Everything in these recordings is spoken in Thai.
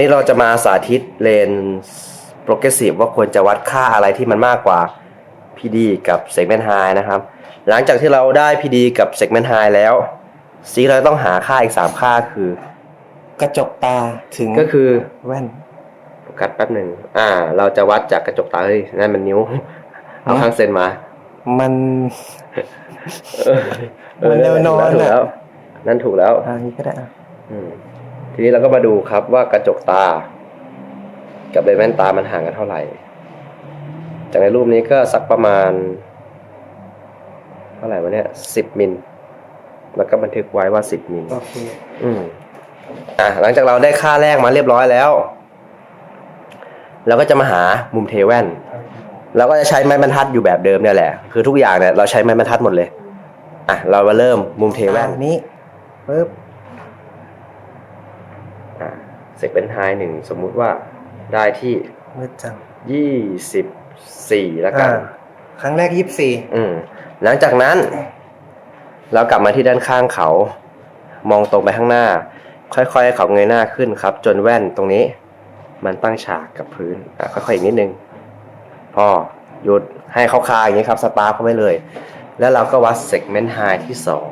นี่เราจะมาสาธิตเลนโปรเกรสซีฟว่าควรจะวัดค่าอะไรที่มันมากกว่า PD กับ Segment High นะครับ หลังจากที่เราได้ PD กับ Segment High แล้วสิ่งที่เราต้องหาค่าอีก 3 ค่าคือกระจกตาถึงก็คือแว่นโฟกัสแป๊บหนึ่งอ่า เราจะวัดจากกระจกตาเฮ้ยนั่นมันนิ้ว เอาข้างเซนมา มันเออมันแนวนอนถูกอะแล้วนั่นถูกแล้วอ่านี้ก็ได้อะอืม ทีนี้เราก็มาดูครับว่ากระจกตา กับเลนส์แว่นตามันห่างกันเท่าไหร่ จากในรูปนี้ก็สักประมาณ เท่าไหร่วะเนี่ยสิบมิลแล้วก็บันทึกไว้ว่าสิบมิลโอเคอืมอะหลังจากเราได้ค่าแรกมาเรียบร้อยแล้วเราก็จะมาหามุมเทแว่นเราก็จะใช้ไม้บรรทัดอยู่แบบเดิมเนี่ยแหละ คือทุกอย่างเนี่ยเราใช้ไม้บรรทัดหมดเลย อะ เรามาเริ่มมุมเทแว่นอันนี้ปึ๊บอ่า เซกเป็นไฮหนึ่งสมมุติว่าได้ที่มืดจังยี่สิบสี่แล้วกันอ่าครั้งแรกยี่สิบสี่อืมหลังจากนั้น เรากลับมาที่ด้านข้างเขา มองตรงไปข้างหน้า ค่อยๆให้เขาเงยหน้าขึ้นครับ จนแว่นตรงนี้ มันตั้งฉากกับพื้นอะค่อยๆอีกนิดนึงพอหยุดให้เขาคาอย่างนี้ครับ สตาร์ทเขาไว้เลย แล้วเราก็วัดเซกเมนต์ไฮที่สอง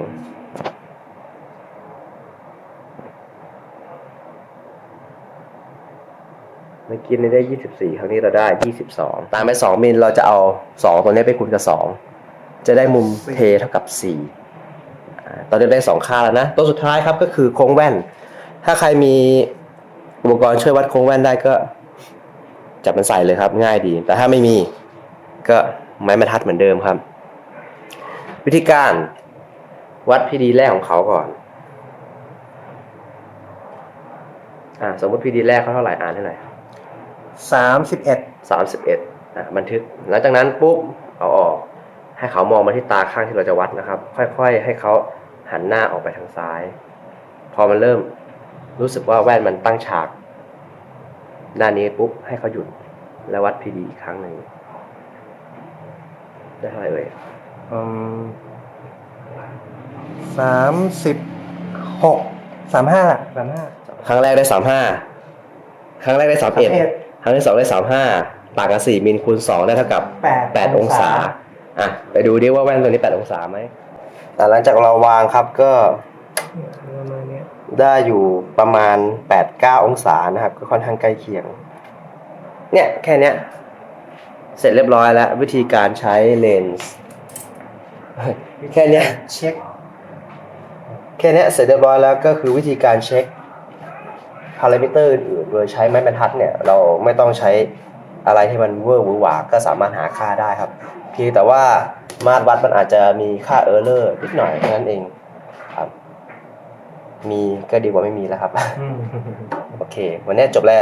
มื่อกี้นี่ได้24ครั้งนี้เราได้22ตามไป2มิลเราจะเอา2ตัวนี้ไปคูณกับ2จะได้มุมเทเท่ากับ4อ่ตอนนี้ได้2ค่าแล้วนะ ตัวสุดท้ายครับก็คือโค้งแว่น ถ้าใครมีอุปกรณ์ช่วยวัดโค้งแว่นได้ก็จับมันใส่เลยครับ ง่ายดี แต่ถ้าไม่มีก็ไม้บรรทัดเหมือนเดิมครับ วิธีการวัดพีดีแรกของเขาก่อนอ่าสมมติพีดีแรกเขาเท่าไหร่อ่านให้หน่อย สามสิบเอ็ดสามสิบเอ็ดอะบันทึก หลังจากนั้นปุ๊บเอาออก ให้เขามองมาที่ตาข้างที่เราจะวัดนะครับ ค่อยๆ ให้เขาหันหน้าออกไปทางซ้าย พอมันเริ่มรู้สึกว่าแว่นมันตั้งฉาก ด้านนี้ปุ๊บให้เขาหยุด แล้ววัดพีดีอีกครั้งหนึ่งได้เท่าไหร่เอ่ยสามสิบหกสามห้าสามห้าครั้งแรกได้สามห้าครั้งแรกได้สามเอ็ด31 ครั้งที่สองได้สามห้าต่างกันสี่มิลคูณสองได้เท่ากับแปดแปดองศาอะไปดูดิว่าแว่นตัวนี้แปดองศาไหมแต่หลังจากเราวางครับก็ประมาณเนี้ยได้อยู่ประมาณแปดเก้าองศานะครับ ก็ค่อนข้างใกล้เคียง เนี่ยแค่เนี้ยเสร็จเรียบร้อยแล้ว วิธีการใช้เลนส์แค่เนี้ยเช็คแค่เนี้ยเสร็จเรียบร้อยแล้วก็คือวิธีการเช็คพารามิเตอร์อื่นๆโดยใช้ไม้บรรทัดเนี่ยเราไม่ต้องใช้อะไรที่มันเวอร์หวือหวาก็สามารถหาค่าได้ครับ เพียงแต่ว่ามาตรวัดมันอาจจะมีค่าเออร์เลอร์นิดหน่อยเท่านั้นเองครับมีก็ดีกว่าไม่มีแล้วครับอืมโอเค วันนี้จบแล้ว